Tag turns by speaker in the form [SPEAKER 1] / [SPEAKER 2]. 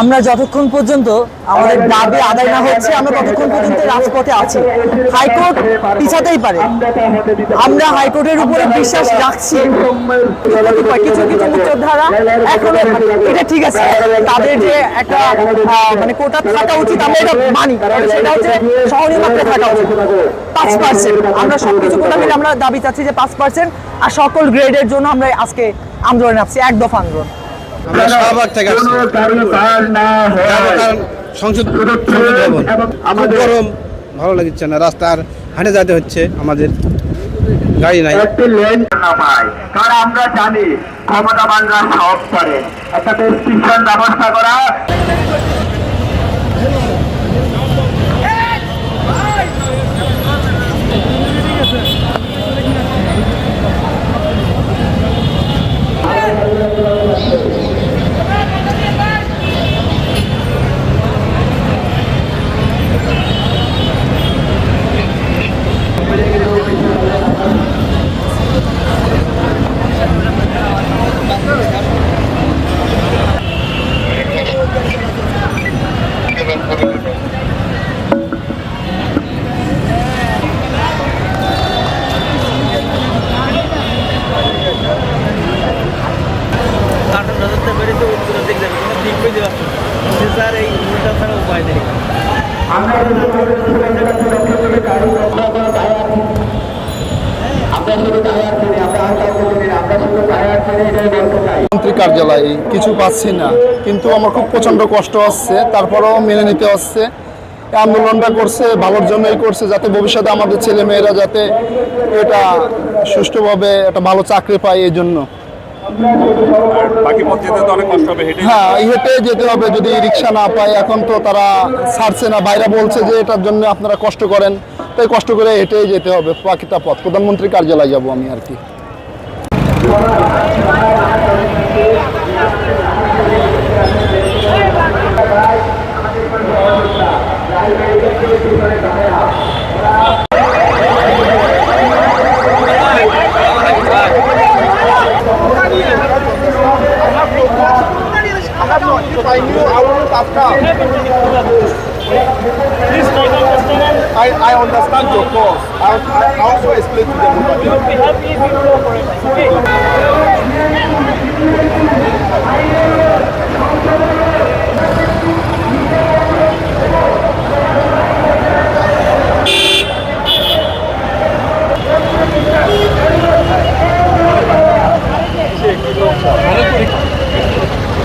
[SPEAKER 1] আমরা যতক্ষণ পর্যন্ত আমাদের দাবি আদায় না হচ্ছে, আমরা ততক্ষণ পর্যন্ত রাজপথে আছি। হাইকোর্ট পিছাতেই পারে। আমরা হাইকোর্টের উপরে বিশ্বাস রাখছি। কিছু কিছু মুক্তধারা এখনও এটা ঠিক আছে। তাদের যে একটা মানে কোটা থাকা উচিত, আমরা এটা মানি। সেটা হচ্ছে শহরীয় মাত্রায় থাকা উচিত। পাঁচ পার্সেন্ট। আমরা সবকিছু কোটা মিলে আমরা দাবি চাচ্ছি যে পাঁচ পার্সেন্ট। আর সকল গ্রেডের জন্য আমরা আজকে আন্দোলনে আসছি এক দফা আন্দোলন।
[SPEAKER 2] আমরা শাহবাগ থেকে আসছি। সংসদ ভবন। খুব গরম ভালো লাগছে না রাস্তার হাঁটে যেতে হচ্ছে আমাদের গাড়ি নাই।
[SPEAKER 3] একটি লেন না পায় কারণ আমরা জানি ক্ষমতাবানরা সব করে। একটা রেস্ট্রিকশন ব্যবস্থা করা।
[SPEAKER 4] মন্ত্রী কার্যালয়ে কিছু পাচ্ছি না, কিন্তু আমার খুব প্রচণ্ড কষ্ট হচ্ছে, তারপরেও মেনে নিতে হচ্ছে। আন্দোলনটা করছে, ভালোর জন্যই করছে, যাতে ভবিষ্যতে আমাদের ছেলে মেয়েরা যাতে এটা সুষ্ঠুভাবে একটা ভালো চাকরি পায় এই জন্য।
[SPEAKER 5] বাকি পথ যেতে
[SPEAKER 4] হ্যাঁ হেঁটে যেতে হবে যদি রিক্সা না পায়। এখন তো তারা ছাড়ছে না, বাইরে বলছে যে এটার জন্য আপনারা কষ্ট করেন। তাই কষ্ট করে হেঁটেই যেতে হবে পাকিতা পথ। প্রধানমন্ত্রী কার্যালয়ে যাব আমি আর কি। have not.
[SPEAKER 5] if I knew I wouldn't have come. I, I understand your cause. I, I, also explain to them about it.
[SPEAKER 3] You'll be happy if you know for it. Thank you.